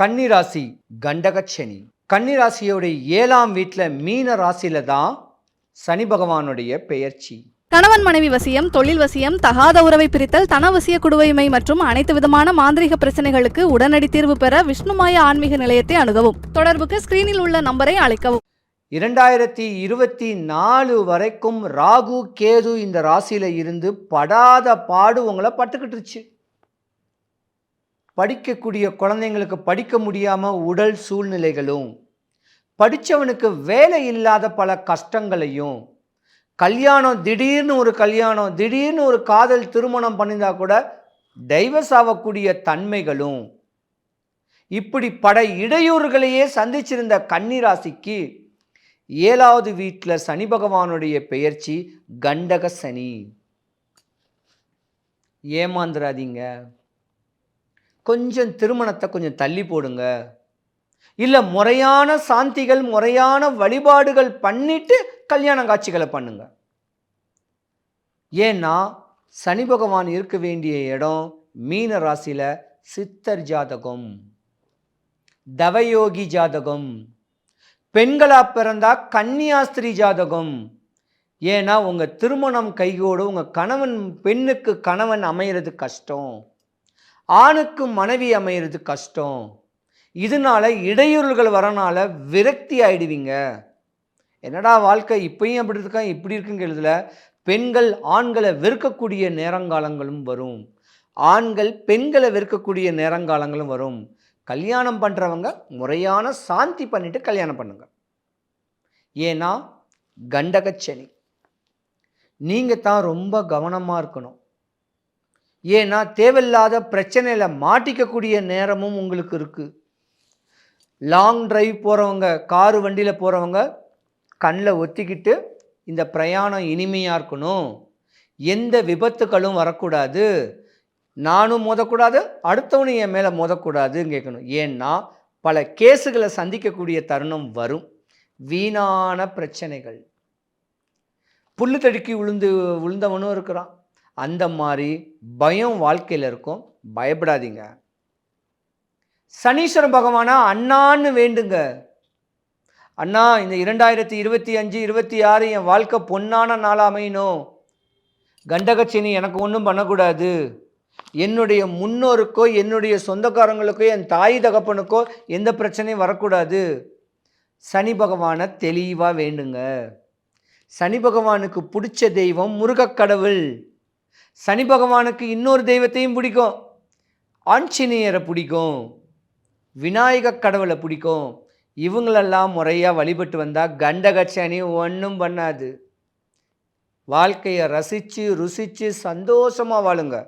கன்னிராசி கண்டகச்சனி. கன்னிராசியோடைய ஏழாம் வீட்டில் மீன ராசியில தான் சனி பகவானுடைய பெயர்ச்சி. கணவன் மனைவி வசியம் தொழில் வசியம் தகாத உறவை பிரித்தல் தனவசிய குடுவைமை மற்றும் அனைத்து விதமான மாந்திரிக பிரச்சனைகளுக்கு உடனடி தீர்வு பெற விஷ்ணுமாய ஆன்மீக நிலையத்தை அணுகவும். தொடர்புக்கு ஸ்கிரீனில் உள்ள நம்பரை அழைக்கவும். இரண்டாயிரத்தி இருபத்தி நாலு வரைக்கும் ராகு கேது இந்த ராசியில இருந்து படாத பாடு உங்களை பட்டுக்கிட்டுருச்சு. படிக்கக்கூடிய குழந்தைங்களுக்கு படிக்க முடியாமல் உடல் சூழ்நிலைகளும் படித்தவனுக்கு வேலை இல்லாத பல கஷ்டங்களையும் கல்யாணம் திடீர்னு ஒரு கல்யாணம் திடீர்னு ஒரு காதல் திருமணம் பண்ணியிருந்தா கூட டைவர்ஸ் ஆகக்கூடிய தன்மைகளும் இப்படி பட இடையூறுகளையே சந்திச்சிருந்த கன்னிராசிக்கு ஏழாவது வீட்டில் சனி பகவானுடைய பெயர்ச்சி கண்டக சனி. ஏமாந்துடாதீங்க கொஞ்சம் திருமணத்தை கொஞ்சம் தள்ளி போடுங்க. இல்லை முறையான சாந்திகள் முறையான வழிபாடுகள் பண்ணிட்டு கல்யாண காட்சிகளை பண்ணுங்க. ஏன்னா சனி பகவான் இருக்க வேண்டிய இடம் மீன ராசியில் சித்தர் ஜாதகம் தவயோகி ஜாதகம் பெண்களாக பிறந்தா கன்னியாஸ்திரி ஜாதகம். ஏன்னா உங்கள் திருமணம் கையோடு உங்கள் கணவன் பெண்ணுக்கு கணவன் அமையிறது கஷ்டம். ஆணுக்கு மனைவி அமையிறது கஷ்டம். இதனால இடையூறுகள் வரனால விரக்தி ஆயிடுவீங்க. என்னடா வாழ்க்கை? இப்பயும் அப்படி இருக்கான் இப்படி இருக்குங்கிறதுல பெண்கள் ஆண்களை வெறுக்கக்கூடிய நேரங்காலங்களும் வரும். ஆண்கள் பெண்களை வெறுக்கக்கூடிய நேரங்காலங்களும் வரும். கல்யாணம் பண்ணுறவங்க முறையான சாந்தி பண்ணிட்டு கல்யாணம் பண்ணுங்க. ஏன்னா கண்டகச்சனி. நீங்கள் தான் ரொம்ப கவனமாக இருக்கணும். ஏன்னா தேவையில்லாத பிரச்சனையில் மாட்டிக்கக்கூடிய நேரமும் உங்களுக்கு இருக்குது லாங் டிரைவ் போகிறவங்க காரு வண்டியில் போகிறவங்க கண்ணில் ஒத்திக்கிட்டு இந்த பிரயாணம் இனிமையாக இருக்கணும். எந்த விபத்துகளும் வரக்கூடாது. நானும் மோதக்கூடாது அடுத்தவனும் என் மேலே மோதக்கூடாதுன்னு கேட்கணும். ஏன்னா பல கேஸுகளை சந்திக்கக்கூடிய தருணம் வரும். வீணான பிரச்சனைகள். புல்லு தடுக்கி விழுந்து விழுந்தவனும் இருக்கிறான். அந்த மாதிரி பயம் வாழ்க்கையில் இருக்கும். பயப்படாதீங்க. சனீஸ்வரன் பகவானா அண்ணான்னு வேண்டுங்க. அண்ணா இந்த இரண்டாயிரத்தி இருபத்தி அஞ்சு இருபத்தி ஆறு என் வாழ்க்கை பொன்னான நாளாக அமையணும். கண்டகச்சினி எனக்கு ஒன்றும் பண்ணக்கூடாது. என்னுடைய முன்னோருக்கோ என்னுடைய சொந்தக்காரங்களுக்கோ என் தாய் தகப்பனுக்கோ எந்த பிரச்சனையும் வரக்கூடாது. சனி பகவானை தெளிவாக வேண்டுங்க. சனி பகவானுக்கு பிடிச்ச தெய்வம் முருகக்கடவுள். சனி பகவானுக்கு இன்னொரு தெய்வத்தையும் பிடிக்கும். ஆஞ்சநேயரை பிடிக்கும். விநாயக கடவுளை பிடிக்கும். இவங்களெல்லாம் முறையாக வழிபட்டு வந்தால் கண்டகச்சனி ஒன்றும் பண்ணாது. வாழ்க்கையை ரசித்து ருசித்து சந்தோஷமாக வாழுங்க.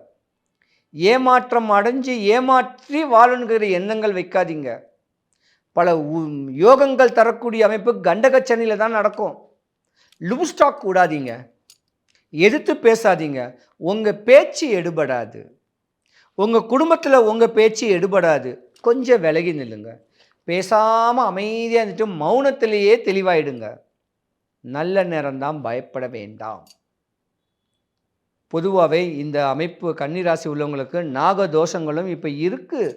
ஏமாற்றம் அடைஞ்சு ஏமாற்றி வாழணுங்கிற எண்ணங்கள் வைக்காதீங்க. பல உ- யோகங்கள் தரக்கூடிய அமைப்பு கண்டகச்சனியில் தான் நடக்கும். லூஸ்டாக் கூடாதீங்க எதிர்த்து பேசாதீங்க. உங்கள் பேச்சு எடுபடாது. உங்கள் குடும்பத்தில் உங்கள் பேச்சு எடுபடாது. கொஞ்சம் விலகி நில்லுங்க. பேசாமல் அமைதியாக இருந்துட்டு மௌனத்திலேயே தெளிவாயிடுங்க. நல்ல நேரம்தான் பயப்பட வேண்டாம். பொதுவாகவே இந்த அமைப்பு கன்னிராசி உள்ளவங்களுக்கு நாக தோஷங்களும் இப்போ இருக்குது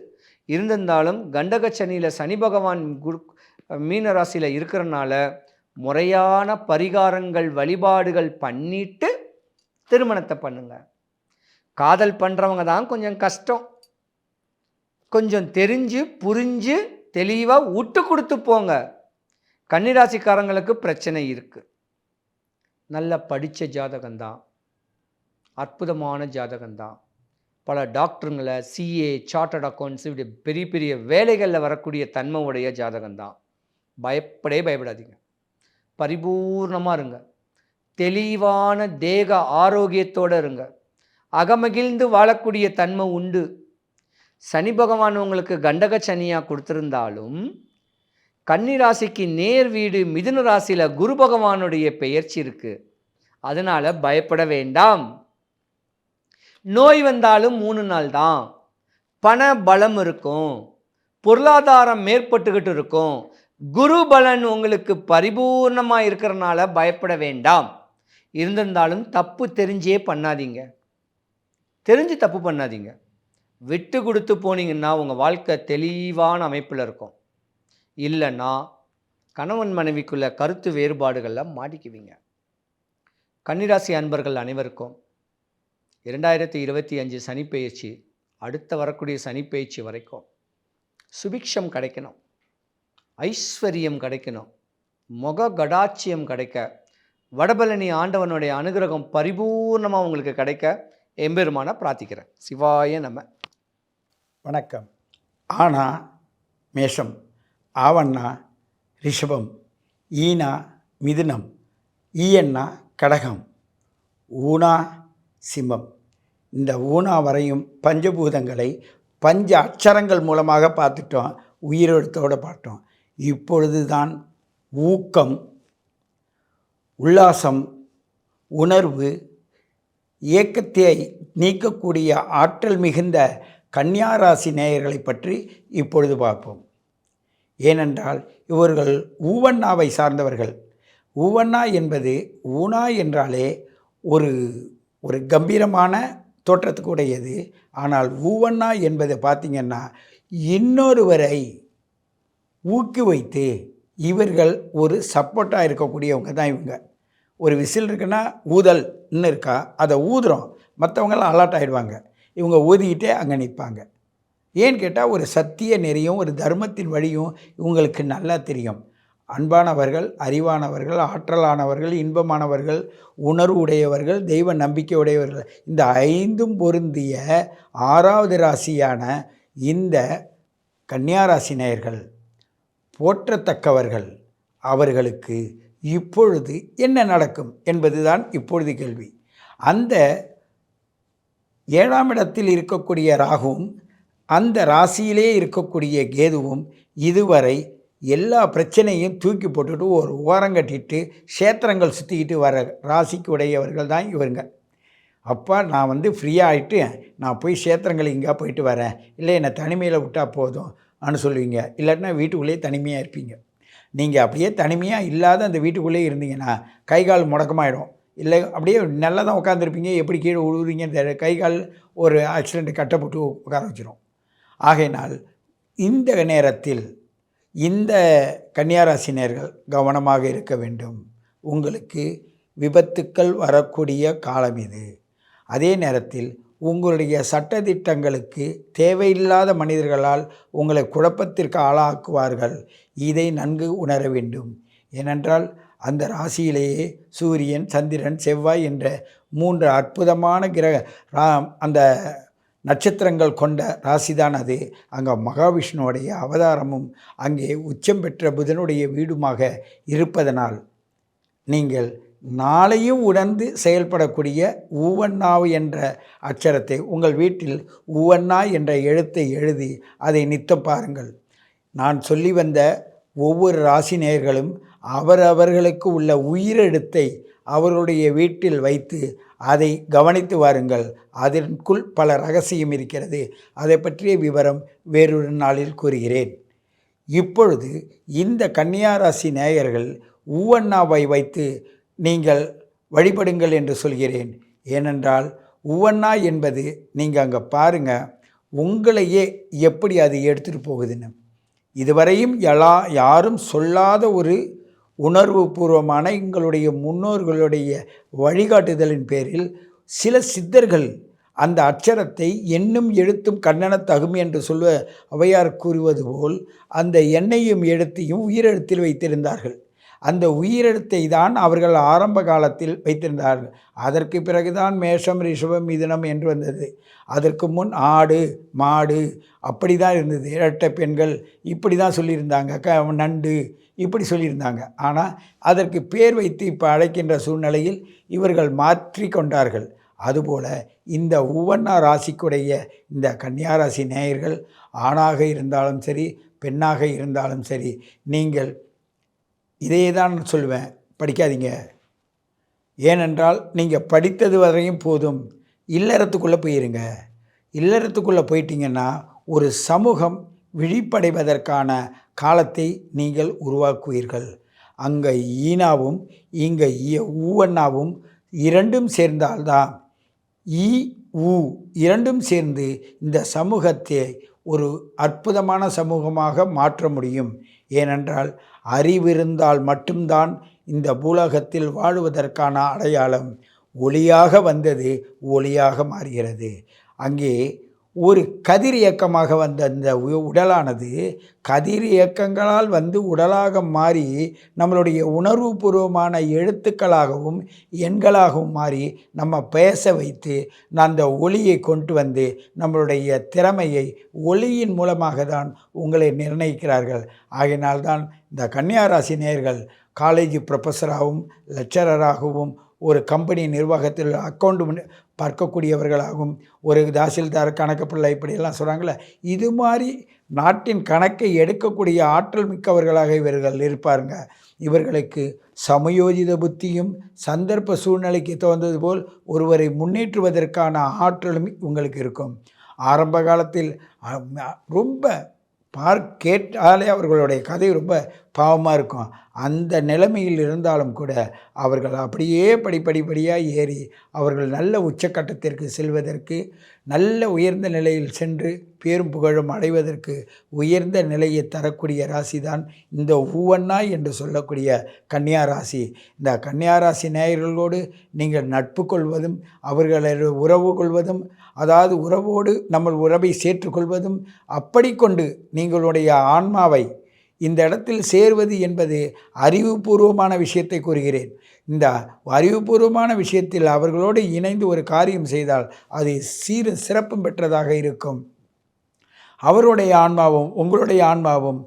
இருந்திருந்தாலும் கண்டகச்சனியில் சனி பகவான் குரு மீன ராசியில் இருக்கிறனால முறையான பரிகாரங்கள் வழிபாடுகள் பண்ணிட்டு திருமணத்தை பண்ணுங்க. காதல் பண்ணுறவங்க தான் கொஞ்சம் கஷ்டம். கொஞ்சம் தெரிஞ்சு புரிஞ்சு தெளிவாக விட்டு கொடுத்து போங்க. கன்னிராசிக்காரங்களுக்கு பிரச்சனை இருக்குது நல்ல படித்த ஜாதகம்தான் அற்புதமான ஜாதகம்தான் பல டாக்டருங்களை சிஏ சார்ட்டர்ட் அக்கௌண்ட்ஸ் இப்படி பெரிய பெரிய வேலைகளில் வரக்கூடிய தன்மை உடைய ஜாதகம்தான் பயப்படவே பயப்படாதீங்க. பரிபூர்ணமாக இருங்க. தெளிவான தேக ஆரோக்கியத்தோடு இருங்க. அகமகிழ்ந்து வாழக்கூடிய தன்மை உண்டு. சனி பகவான் உங்களுக்கு கண்டக சனியாக கொடுத்துருந்தாலும் கன்னிராசிக்கு நேர் வீடு மிதுன ராசியில் குரு பகவானுடைய பெயர்ச்சி இருக்குது அதனால் பயப்பட வேண்டாம். நோய் வந்தாலும் மூணு நாள் தான். பண பலம் இருக்கும். பொருளாதாரம் மேற்பட்டுக்கிட்டு இருக்கும். குரு பலன் உங்களுக்கு பரிபூர்ணமாக இருக்கிறனால பயப்பட வேண்டாம். இருந்திருந்தாலும் தப்பு தெரிஞ்சே பண்ணாதீங்க. தெரிஞ்சு தப்பு பண்ணாதீங்க. விட்டு கொடுத்து போனீங்கன்னா உங்கள் வாழ்க்கை தெளிவான அமைப்பில் இருக்கும். இல்லைன்னா கணவன் மனைவிக்குள்ள கருத்து வேறுபாடுகளில் மாட்டிக்குவீங்க. கன்னிராசி அன்பர்கள் அனைவருக்கும் இரண்டாயிரத்தி இருபத்தி அஞ்சு சனிப்பெயர்ச்சி அடுத்த வரக்கூடிய சனிப்பெயர்ச்சி வரைக்கும் சுபிக்ஷம் கிடைக்கணும். ஐஸ்வர்யம் கிடைக்கணும். முக கடாட்சியம் கிடைக்க வடபழனி ஆண்டவனுடைய அனுகிரகம் பரிபூர்ணமாக உங்களுக்கு கிடைக்க எம்பெருமான பிரார்த்திக்கிறேன். சிவாய நம்ம வணக்கம். ஆனா மேஷம் ஆவண்ணா ரிஷபம் ஈனா மிதுனம் ஈயண்ணா கடகம் ஊனா சிம்மம். இந்த ஊனா வரையும் பஞ்சபூதங்களை பஞ்ச அச்சரங்கள் மூலமாக பார்த்துட்டோம் உயிரெழுத்தோடு பார்த்தோம். இப்பொழுது தான் ஊக்கம் உல்லாசம் உணர்வு இயக்கத்தை நீக்கக்கூடிய ஆற்றல் மிகுந்த கன்னியாராசி நேயர்களை பற்றி இப்பொழுது பார்ப்போம். ஏனென்றால் இவர்கள் ஊவண்ணாவை சார்ந்தவர்கள். ஊவண்ணா என்பது ஊனா என்றாலே ஒரு ஒரு கம்பீரமான தோற்றத்துக்குடையது. ஆனால் ஊவண்ணா என்பதை பார்த்திங்கன்னா இன்னொருவரை ஊக்குவித்து இவர்கள் ஒரு சப்போர்ட்டாக இருக்கக்கூடியவங்க தான் இவங்க. ஒரு விசில் இருக்குன்னா ஊதல்னு இருக்கா அதை ஊதுறோம். மற்றவங்களாம் அலர்ட் ஆகிடுவாங்க இவங்க ஊதிக்கிட்டே அங்கே நிற்பாங்க. ஏன்னு கேட்டால் ஒரு சத்திய நெறியும் ஒரு தர்மத்தின் வழியும் இவங்களுக்கு நல்லா தெரியும். அன்பானவர்கள் அறிவானவர்கள் ஆற்றலானவர்கள் இன்பமானவர்கள் உணர்வு உடையவர்கள் தெய்வ நம்பிக்கை உடையவர்கள் இந்த ஐந்தும் பொருந்திய ஆறாவது ராசியான இந்த கன்னியாராசி நேயர்கள் போற்றத்தக்கவர்கள். அவர்களுக்கு இப்பொழுது என்ன நடக்கும் என்பதுதான் இப்பொழுது கேள்வி. அந்த ஏழாம் இடத்தில் இருக்கக்கூடிய ராகுவும் அந்த ராசியிலே இருக்கக்கூடிய கேதுவும் இதுவரை எல்லா பிரச்சனையும் தூக்கி போட்டுட்டு ஒரு ஓரம் கட்டிட்டு க்ஷேத்திரங்கள் சுற்றிக்கிட்டு வர ராசிக்கு உடையவர்கள் தான் இவருங்க. அப்பா நான் வந்து ஃப்ரீயாக ஆகிட்டு நான் போய் க்ஷேத்திரங்கள் இங்கே போயிட்டு வரேன். இல்லை என்னை தனிமையில் விட்டால் போதும். சொல்லுவீங்க. இல்லாட்டினா வீட்டுக்குள்ளேயே தனிமையாக இருப்பீங்க. நீங்கள் அப்படியே தனிமையாக இல்லாத அந்த வீட்டுக்குள்ளேயே இருந்தீங்கன்னா கை கால் முடக்கமாயிடும். இல்லை அப்படியே நல்லா தான் உட்காந்துருப்பீங்க எப்படி கீழே விழுவுறீங்கன்னு கை கால் ஒரு ஆக்சிடெண்ட் கட்டப்பட்டு உட்கார வச்சிடும் ஆகையினால் இந்த நேரத்தில் இந்த கன்னியாராசினியர்கள் கவனமாக இருக்க வேண்டும். உங்களுக்கு விபத்துக்கள் வரக்கூடிய காலம் இது. அதே நேரத்தில் உங்களுடைய சட்டத்திட்டங்களுக்கு தேவையில்லாத மனிதர்களால் உங்களை குழப்பத்திற்கு ஆளாக்குவார்கள். இதை நன்கு உணர வேண்டும். ஏனென்றால் அந்த ராசியிலேயே சூரியன் சந்திரன் செவ்வாய் என்ற மூன்று அற்புதமான கிரக ரா- அந்த நட்சத்திரங்கள் கொண்ட ராசிதான் அது. அங்கே மகாவிஷ்ணுவுடைய அவதாரமும் அங்கே உச்சம் பெற்ற புதனுடைய வீடுமாக இருப்பதனால் நீங்கள் நாளையும் உணர்ந்து செயல்படக்கூடிய ஊவண்ணாவு என்ற அட்சரத்தை உங்கள் வீட்டில் ஊவண்ணா என்ற எழுத்தை எழுதி அதை நித்தம் பாருங்கள். நான் சொல்லி வந்த ஒவ்வொரு ராசி நேயர்களும் அவரவர்களுக்கு உள்ள உயிரெழுத்தை அவர்களுடைய வீட்டில் வைத்து அதை கவனித்து வாருங்கள். அதற்குள் பல ரகசியம் இருக்கிறது. அதை பற்றிய விவரம் வேறொரு நாளில் கூறுகிறேன். இப்பொழுது இந்த கன்னியாராசி நேயர்கள் ஊவண்ணாவை வைத்து நீங்கள் வழிபடுங்கள் என்று சொல்கிறேன். ஏனென்றால் உவண்ணா என்பது நீங்கள் அங்கே பாருங்கள் உங்களையே எப்படி அது எடுத்துகிட்டு போகுதுன்னு. இதுவரையும் எல்லா யாரும் சொல்லாத ஒரு உணர்வு பூர்வமான எங்களுடைய முன்னோர்களுடைய வழிகாட்டுதலின் பேரில் சில சித்தர்கள் அந்த அட்சரத்தை எண்ணும் எழுத்தும் கண்ணன தகும் என்று சொல்வ அவையார் கூறுவது போல் அந்த எண்ணையும் எழுத்தையும் உயிரெழுத்தில் வைத்திருந்தார்கள். அந்த உயிரெழுத்தை தான் அவர்கள் ஆரம்ப காலத்தில் வைத்திருந்தார்கள். அதற்கு பிறகுதான் மேஷம் ரிஷபம் மிதுனம் என்று வந்தது. அதற்கு முன் ஆடு மாடு அப்படி தான் இருந்தது. இரட்டை பெண்கள் இப்படி தான் சொல்லியிருந்தாங்க. க நண்டு இப்படி சொல்லியிருந்தாங்க. ஆனால் அதற்கு பேர் வைத்து இப்போ அழைக்கின்ற சூழ்நிலையில் இவர்கள் மாற்றி கொண்டார்கள். அதுபோல இந்த ஒவ்வொன்றா ராசிக்குடைய இந்த கன்னியாராசி நேயர்கள் ஆணாக இருந்தாலும் சரி பெண்ணாக இருந்தாலும் சரி நீங்கள் இதையே தான் நான் சொல்லுவேன். படிக்காதீங்க. ஏனென்றால் நீங்கள் படித்தது வரையும் போதும். இல்லறத்துக்குள்ளே போயிருங்க. இல்லறத்துக்குள்ளே போயிட்டீங்கன்னா ஒரு சமூகம் விழிப்படைவதற்கான காலத்தை நீங்கள் உருவாக்குவீர்கள். அங்கே ஈனாவும் இங்கே ஈ- ஊவண்ணாவும் இரண்டும் சேர்ந்தால்தான் ஈ ஊ இரண்டும் சேர்ந்து இந்த சமூகத்தை ஒரு அற்புதமான சமூகமாக மாற்ற முடியும். ஏனென்றால் அறிவிருந்தால் மட்டும்தான் இந்த பூலகத்தில் வாழுவதற்கான அடையாளம் ஒளியாக வந்தது ஒளியாக மாறுகிறது. அங்கே ஒரு கதிர் இயக்கமாக வந்த அந்த உ- உடலானது கதிர் இயக்கங்களால் வந்து உடலாக மாறி நம்மளுடைய உணர்வுபூர்வமான எழுத்துக்களாகவும் எண்களாகவும் மாறி நம்ம பேச வைத்து அந்த ஒளியை கொண்டு வந்து நம்மளுடைய திறமையை ஒளியின் மூலமாக தான் உங்களை நிர்ணயிக்கிறார்கள். ஆகினால்தான் இந்த கன்னியாராசி நேர்கள் காலேஜ் ப்ரொஃபஸராகவும் லெக்சரராகவும் ஒரு கம்பெனி நிர்வாகத்தில் அக்கௌண்ட் பார்க்கக்கூடியவர்களாகவும் ஒரு தாசில்தார் கணக்கு பிள்ளை இப்படியெல்லாம் சொல்கிறாங்களே இது மாதிரி நாட்டின் கணக்கை எடுக்கக்கூடிய ஆற்றல் மிக்கவர்களாக இவர்கள் இருப்பாருங்க. இவர்களுக்கு சமயோஜித புத்தியும் சந்தர்ப்ப சூழ்நிலைக்கு தகுந்தது போல் ஒருவரை முன்னேற்றுவதற்கான ஆற்றலும் உங்களுக்கு இருக்கும். ஆரம்ப காலத்தில் ரொம்ப பார் கேட்டாலே அவர்களுடைய கதை ரொம்ப பாவமாக இருக்கும். அந்த நிலைமையில் இருந்தாலும் கூட அவர்கள் அப்படியே படிப்படிப்படியாக ஏறி அவர்கள் நல்ல உச்சக்கட்டத்திற்கு செல்வதற்கு நல்ல உயர்ந்த நிலையில் சென்று பேரும் புகழும் அடைவதற்கு உயர்ந்த நிலையை தரக்கூடிய ராசி தான் இந்த ஊவன்னா என்று சொல்லக்கூடிய கன்னியா ராசி. இந்த கன்னியா ராசி நேயர்களோடு நீங்கள் நட்பு கொள்வதும் அவர்களை உறவு கொள்வதும் அதாவது உறவோடு நம்ம உறவை சேர்த்துக்கொள்வதும் அப்படி கொண்டு நீங்களுடைய ஆன்மாவை இந்த இடத்தில் சேர்வது என்பது அறிவுபூர்வமான விஷயத்தை கூறுகிறேன். இந்த அறிவுபூர்வமான விஷயத்தில் அவர்களோடு இணைந்து ஒரு காரியம் செய்தால் அது சீர சிறப்பும் பெற்றதாக இருக்கும். அவருடைய ஆன்மாவும் உங்களுடைய ஆன்மாவும்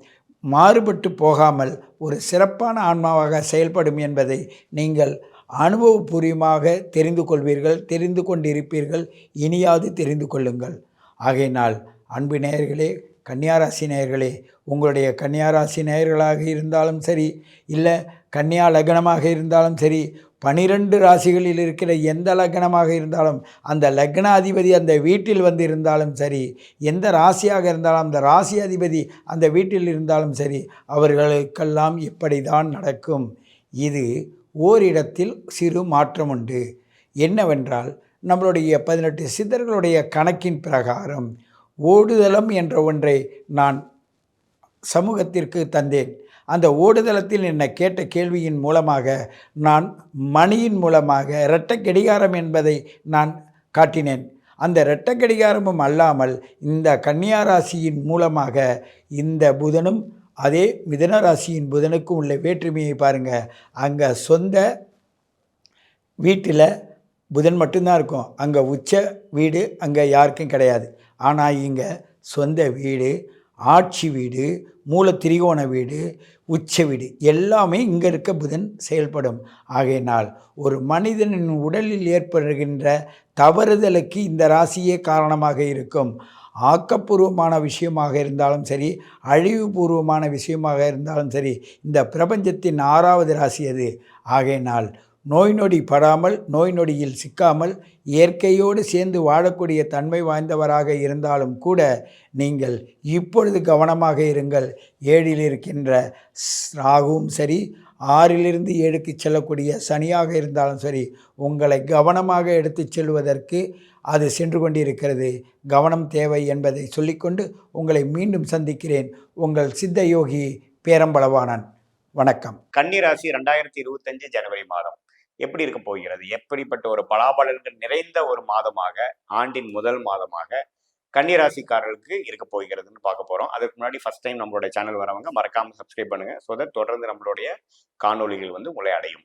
மாறுபட்டு போகாமல் ஒரு சிறப்பான ஆன்மாவாக செயல்படும் என்பதை நீங்கள் அனுபவபூர்வமாக தெரிந்து கொள்வீர்கள் தெரிந்து கொண்டிருப்பீர்கள். இனியாவது தெரிந்து கொள்ளுங்கள். ஆகையினால் அன்பு நேயர்களே கன்னியாராசி நேயர்களே உங்களுடைய கன்னியாராசி நேயர்களாக இருந்தாலும் சரி இல்லை கன்னியா லக்னமாக இருந்தாலும் சரி பனிரெண்டு ராசிகளில் இருக்கிற எந்த லக்னமாக இருந்தாலும் அந்த லக்னாதிபதி அந்த வீட்டில் வந்து இருந்தாலும் சரி எந்த ராசியாக இருந்தாலும் அந்த ராசி அதிபதி அந்த வீட்டில் இருந்தாலும் சரி அவர்களுக்கெல்லாம் இப்படி தான் நடக்கும். இது ஓரிடத்தில் சிறு மாற்றம் உண்டு என்னவென்றால் நம்மளுடைய பதினெட்டு சித்தர்களுடைய கணக்கின் பிரகாரம் ஓடுதளம் என்ற ஒன்றை நான் சமூகத்திற்கு தந்தேன். அந்த ஓடுதளத்தில் என்னை கேட்ட கேள்வியின் மூலமாக நான் மணியின் மூலமாக இரட்டை கடிகாரம் என்பதை நான் காட்டினேன். அந்த இரட்டை கடிகாரமும் அல்லாமல் இந்த கன்னியா ராசியின் மூலமாக இந்த புதனும் அதே மிதன ராசியின் புதனுக்கும் உள்ள வேற்றுமையை பாருங்கள் அங்கே சொந்த வீட்டில் புதன் மட்டும்தான் இருக்கும். அங்கே உச்ச வீடு அங்கே யாருக்கும் கிடையாது. ஆனால் இங்கே சொந்த வீடு ஆட்சி வீடு மூல திரிகோண வீடு உச்ச வீடு எல்லாமே இங்கே இருக்க புதன் செயல்படும். ஆகையினால் ஒரு மனிதனின் உடலில் ஏற்படுகின்ற தவறுதலுக்கு இந்த ராசியே காரணமாக இருக்கும். ஆக்கப்பூர்வமான விஷயமாக இருந்தாலும் சரி அழிவுபூர்வமான விஷயமாக இருந்தாலும் சரி இந்த பிரபஞ்சத்தின் ஆறாவது ராசி அது ஆகையினால் நோய் நொடி படாமல் நோய் நொடியில் சிக்காமல் இயற்கையோடு சேர்ந்து வாழக்கூடிய தன்மை வாய்ந்தவராக இருந்தாலும் கூட நீங்கள் இப்பொழுது கவனமாக இருங்கள். ஏழில் இருக்கின்ற ஸ்- ராகுவும் சரி ஆறிலிருந்து ஏழுக்கு செல்லக்கூடிய சனியாக இருந்தாலும் சரி உங்களை கவனமாக எடுத்துச் செல்வதற்கு அது சென்று கொண்டிருக்கிறது. கவனம் தேவை என்பதை சொல்லிக்கொண்டு உங்களை மீண்டும் சந்திக்கிறேன். உங்கள் சித்த யோகி பேரம்பளவானன் வணக்கம். கன்னிராசி ரெண்டாயிரத்தி இருபத்தஞ்சு ஜனவரி மாதம் எப்படி இருக்க போகிறது? எப்படிப்பட்ட ஒரு பலாபலன்கள் நிறைந்த ஒரு மாதமாக ஆண்டின் முதல் மாதமாக கன்னிராசிக்காரர்களுக்கு இருக்க போகிறதுன்னு பார்க்க போறோம். அதுக்கு முன்னாடி ஃபர்ஸ்ட் டைம் நம்மளோட சேனல் வரவங்க மறக்காமல் சப்ஸ்கிரைப் பண்ணுங்க. ஸோ தட் தொடர்ந்து நம்மளுடைய காணொளிகள் வந்து உங்களை அடையும்.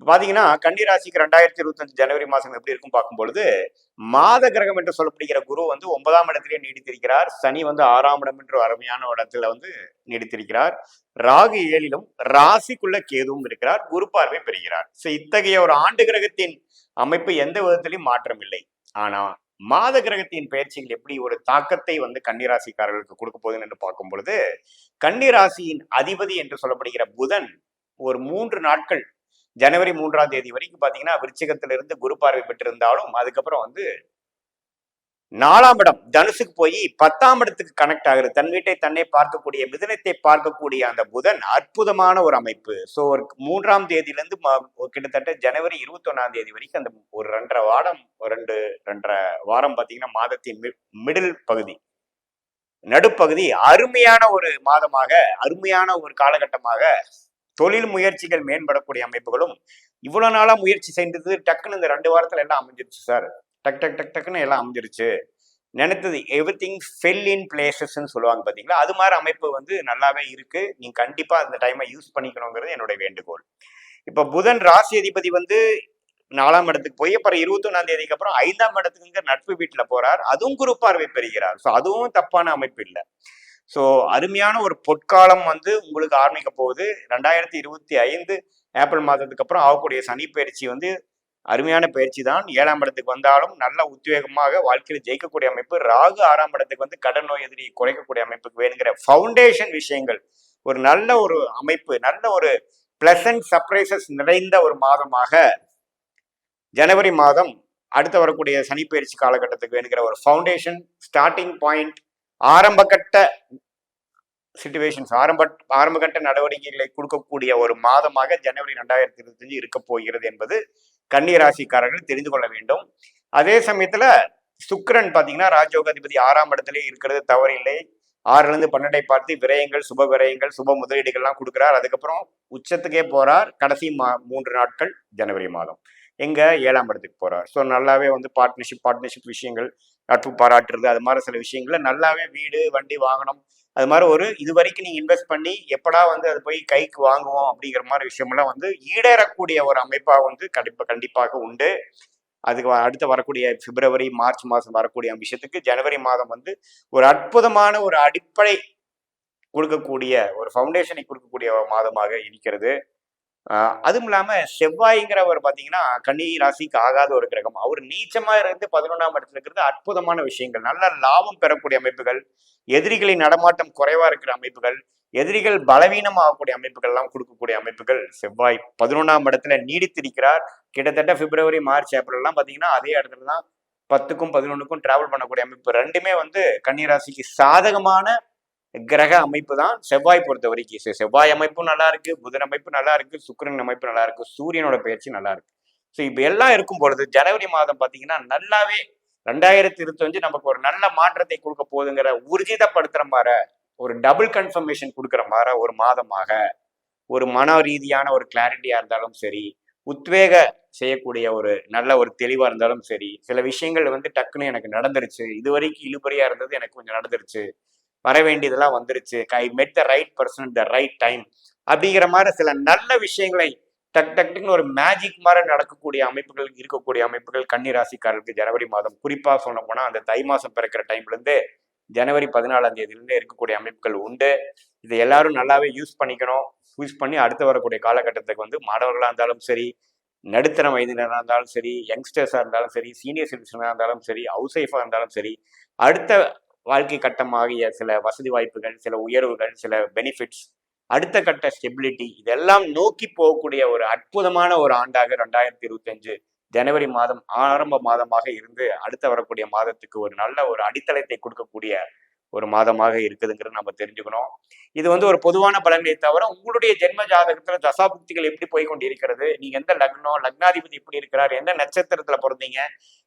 இப்ப பாத்தீங்கன்னா கன்னிராசிக்கு ரெண்டாயிரத்தி இருபத்தஞ்சு ஜனவரி மாதம் எப்படி இருக்கும் பார்க்கும்பொழுது மாத கிரகம் என்று சொல்லப்படுகிற குரு வந்து ஒன்பதாம் இடத்திலே நீடித்திருக்கிறார். சனி வந்து ஆறாம் இடம் என்று அருமையான இடத்துல வந்து நீடித்திருக்கிறார். ராகு ஏழிலும் ராசிக்குள்ள கேதுவும் இருக்கிறார். குரு பார்வை பெறுகிறார். ஸோ இத்தகைய ஒரு ஆண்டு கிரகத்தின் அமைப்பு எந்த விதத்திலையும் மாற்றம் இல்லை ஆனா மாத கிரகத்தின் பயிற்சிகள் எப்படி ஒரு தாக்கத்தை வந்து கன்னிராசிக்காரர்களுக்கு கொடுக்க போகுதுன்னு என்று பார்க்கும் பொழுது கன்னிராசியின் அதிபதி என்று சொல்லப்படுகிற புதன் ஒரு மூன்று நாட்கள் ஜனவரி மூன்றாம் தேதி வரைக்கும் பாத்தீங்கன்னா விருச்சிகத்திலிருந்து குரு பார்வை பெற்றிருந்தாலும் அதுக்கப்புறம் வந்து நாலாம் இடம் தனுசுக்கு போய் பத்தாம் இடத்துக்கு கனெக்ட் ஆகுது. தன் வீட்டை தன்னை பார்க்கக்கூடிய மிதனத்தை பார்க்கக்கூடிய அந்த புதன் அற்புதமான ஒரு அமைப்பு. ஸோ ஒரு மூன்றாம் தேதியிலேருந்து கிட்டத்தட்ட ஜனவரி இருபத்தொன்னாம் தேதி வரைக்கும் அந்த ஒரு ரெண்டரை வாரம் ஒரு ரெண்டு ரெண்டரை வாரம் பார்த்தீங்கன்னா மாதத்தின் மிடில் பகுதி. நடுப்பகுதி அருமையான ஒரு மாதமாக அருமையான ஒரு காலகட்டமாக தொழில் முயற்சிகள் மேம்படக்கூடிய அமைப்புகளும் இவ்வளவு நாளா முயற்சி செய்தது டக்குன்னு இந்த ரெண்டு வாரத்துல எல்லாம் அமைஞ்சிருச்சு சார். டக் டக் டக் டக்குன்னு எல்லாம் அமைஞ்சிருச்சு. நினைத்தது எவ்ரி திங் ஃபெல் இன் பிளேசஸ்ன்னு சொல்லுவாங்க பார்த்தீங்களா அது மாதிரி அமைப்பு வந்து நல்லாவே இருக்கு. நீங்க கண்டிப்பா அந்த டைமை யூஸ் பண்ணிக்கணுங்கிறது என்னுடைய வேண்டுகோள். இப்போ புதன் ராசி அதிபதி வந்து நாலாம் இடத்துக்கு போய் அப்புறம் இருபத்தொன்னாம் தேதிக்கு அப்புறம் ஐந்தாம் இடத்துக்குங்க நட்பு வீட்டில் போறார். அதுவும் குரு பார்வை பெறுகிறார். ஸோ அதுவும் தப்பான அமைப்பு இல்லை. ஸோ அருமையான ஒரு பொற்காலம் வந்து உங்களுக்கு ஆரம்பிக்க போகுது. ரெண்டாயிரத்தி இருபத்தி ஐந்து ஏப்ரல் மாதத்துக்கு அப்புறம் ஆகக்கூடிய சனி பயிற்சி வந்து அருமையான பயிற்சி தான். ஏழாம் இடத்துக்கு வந்தாலும் நல்ல உத்வேகமாக வாழ்க்கையில் ஜெயிக்கக்கூடிய அமைப்பு ராகு ஆறாம் இடத்துக்கு வந்து கடன் நோய் எதிரி குறைக்கக்கூடிய அமைப்புக்கு வேணுங்கிற ஃபவுண்டேஷன் விஷயங்கள். ஒரு நல்ல ஒரு அமைப்பு நல்ல ஒரு பிளசன்ட் சர்ப்ரைசஸ் நிறைந்த ஒரு மாதமாக ஜனவரி மாதம் அடுத்து வரக்கூடிய சனி பயிற்சி காலகட்டத்துக்கு வேணுங்கிற ஒரு ஃபவுண்டேஷன் ஸ்டார்டிங் பாயிண்ட் ஆரம்பகட்ட சுச்சுவேஷன்ஸ் ஆரம்ப ஆரம்பகட்ட நடவடிக்கைகளை கொடுக்கக்கூடிய ஒரு மாதமாக ஜனவரி ரெண்டாயிரத்தி இருபத்தஞ்சு இருக்க போகிறது என்பது கன்னிராசிக்காரர்கள் தெரிந்து கொள்ள வேண்டும். அதே சமயத்துல சுக்கரன் பாத்தீங்கன்னா ராஜயோகாதிபதி ஆறாம் இடத்திலே இருக்கிறது தவறில்லை ஆறுல இருந்து பன்னெண்டை பார்த்து விரயங்கள் சுப விரயங்கள் சுப முதலீடுகள்லாம் கொடுக்குறார். அதுக்கப்புறம் உச்சத்துக்கே போறார். கடைசி மா மூன்று நாட்கள் ஜனவரி மாதம். எங்க? ஏழாம் இடத்துக்கு போறார். ஸோ நல்லாவே வந்து பார்ட்னர்ஷிப் பார்ட்னர்ஷிப் விஷயங்கள் நட்பு பாராட்டுறது அது மாதிரி சில விஷயங்கள்ல நல்லாவே வீடு வண்டி வாங்கணும் அது மாதிரி ஒரு இது வரைக்கும் நீங்க இன்வெஸ்ட் பண்ணி எப்படா வந்து அது போய் கைக்கு வாங்குவோம் அப்படிங்கிற மாதிரி விஷயமெல்லாம் வந்து ஈடேறக்கூடிய ஒரு அமைப்பாக வந்து கண்டிப்பா கண்டிப்பாக உண்டு. அதுக்கு அடுத்து வரக்கூடிய பிப்ரவரி மார்ச் மாதம் வரக்கூடிய விஷயத்துக்கு ஜனவரி மாதம் வந்து ஒரு அற்புதமான ஒரு அடிப்படை கொடுக்கக்கூடிய ஒரு ஃபவுண்டேஷனை கொடுக்கக்கூடிய ஒரு மாதமாக இருக்கிறது. அதுவும் இல்லாமல் செவ்வாய்ங்கிறவர் பார்த்தீங்கன்னா கன்னி ராசிக்கு ஆகாத ஒரு கிரகம். அவர் நீச்சமாக இருந்து பதினொன்றாம் இடத்துல இருக்கிறது அற்புதமான விஷயங்கள். நல்ல லாபம் பெறக்கூடிய அமைப்புகள் எதிரிகளின் நடமாட்டம் குறைவாக இருக்கிற அமைப்புகள் எதிரிகள் பலவீனமாகக்கூடிய அமைப்புகள் எல்லாம் கொடுக்கக்கூடிய அமைப்புகள் செவ்வாய் பதினொன்றாம் இடத்துல நீடித்திருக்கிறார். கிட்டத்தட்ட பிப்ரவரி மார்ச் ஏப்ரல் எல்லாம் அதே இடத்துல தான் பத்துக்கும் பதினொன்றுக்கும் டிராவல் பண்ணக்கூடிய அமைப்பு. ரெண்டுமே வந்து கன்னிராசிக்கு சாதகமான கிரக அமைப்பு தான் செவ்வாய் பொறுத்த வரைக்கும். செவ்வாய் அமைப்பும் நல்லா இருக்கு புதன் அமைப்பு நல்லா இருக்கு சுக்கரன் அமைப்பு நல்லா இருக்கு சூரியனோட பயிற்சி நல்லா இருக்கு. ஸோ இப்போ எல்லாம் இருக்கும் பொழுது ஜனவரி மாதம் பார்த்தீங்கன்னா நல்லாவே ரெண்டாயிரத்தி இருபத்தஞ்சு நமக்கு ஒரு நல்ல மாற்றத்தை கொடுக்க போகுதுங்கிற உறுதிதப்படுத்துற மாதிரி ஒரு டபுள் கன்ஃபர்மேஷன் கொடுக்குற மாதிரி ஒரு மாதமாக ஒரு மன ரீதியான ஒரு கிளாரிட்டியாக இருந்தாலும் சரி உத்வேக செய்யக்கூடிய ஒரு நல்ல ஒரு தெளிவாக இருந்தாலும் சரி சில விஷயங்கள் வந்து டக்குன்னு எனக்கு நடந்துருச்சு இது வரைக்கும் இருந்தது எனக்கு கொஞ்சம் நடந்துருச்சு வர வேண்டியதெல்லாம் வந்துருச்சு I met the right person the right time அப்படிங்கிற மாதிரி சில நல்ல விஷயங்களை டக் டக் டக்னு ஒரு மேஜிக் மாதிரி நடக்கக்கூடிய அமைப்புகள் இருக்கக்கூடிய அமைப்புகள் கன்னி ராசிக்காரர்களுக்கு ஜனவரி மாதம். குறிப்பா சொல்ல போனா அந்த தை மாசம் பிறக்கிற டைம்ல இருந்து ஜனவரி பதினாலாம் தேதியிலிருந்து இருக்கக்கூடிய அமைப்புகள் உண்டு. இதை எல்லாரும் நல்லாவே யூஸ் பண்ணிக்கணும். யூஸ் பண்ணி அடுத்து வரக்கூடிய காலகட்டத்துக்கு வந்து மாணவர்களாக இருந்தாலும் சரி நடுத்தர வயதினராக இருந்தாலும் சரி யங்ஸ்டர்ஸாக இருந்தாலும் சரி சீனியர் சிட்டிசனாக இருந்தாலும் சரி ஹவுஸ் ஒய்ஃபாக இருந்தாலும் சரி அடுத்த வாழ்க்கை கட்டமாகிய சில வசதி வாய்ப்புகள் சில உயர்வுகள் சில பெனிஃபிட்ஸ் அடுத்த கட்ட ஸ்டெபிலிட்டி இதெல்லாம் நோக்கி போகக்கூடிய ஒரு அற்புதமான ஒரு ஆண்டாக ரெண்டாயிரத்தி இருபத்தஞ்சு ஜனவரி மாதம் ஆரம்ப மாதமாக இருந்து அடுத்த வரக்கூடிய மாதத்துக்கு ஒரு நல்ல ஒரு அடித்தளத்தை கொடுக்கக்கூடிய ஒரு மாதமாக இருக்குதுங்கிறது நம்ம தெரிஞ்சுக்கணும். இது வந்து ஒரு பொதுவான பலன்களை தவிர உங்களுடைய ஜென்ம ஜாதகத்துல தசாபுக்திகள் எப்படி போய் கொண்டிருக்கிறது நீங்க எந்த லக்னம் லக்னாதிபதி எப்படி இருக்கிறார் எந்த நட்சத்திரத்துல பிறந்தீங்க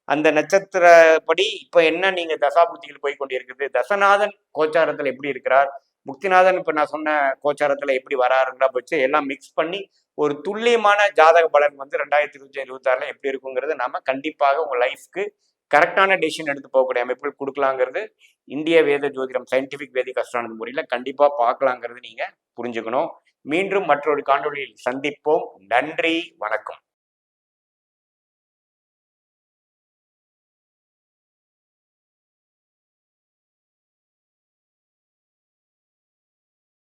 அந்த நட்சத்திரப்படி இப்ப என்ன நீங்க தசாபுக்திகள் போய் கொண்டிருக்குது? தசநாதன் கோச்சாரத்துல எப்படி இருக்கிறார்? முக்திநாதன் இப்ப நான் சொன்ன கோச்சாரத்துல எப்படி வராருங்களா போச்சு எல்லாம் மிக்ஸ் பண்ணி ஒரு துல்லியமான ஜாதக பலன் வந்து ரெண்டாயிரத்தி இருபத்தி இருபத்தாறுல எப்படி இருக்குங்கிறது நாம கண்டிப்பாக உங்க லைஃப்க்கு கரெக்டான டெசிஷன் எடுத்து போகக்கூடிய அமைப்புகள் கொடுக்கலாங்கிறது இந்திய வேத ஜோதிடம் சயின்டிபிக் வேதிக் அஸ்ட்ரானமி முறையில் கண்டிப்பாக பார்க்கலாங்கிறது நீங்கள் புரிஞ்சுக்கணும். மீண்டும் மற்றொரு காணொலியில் சந்திப்போம். நன்றி வணக்கம்.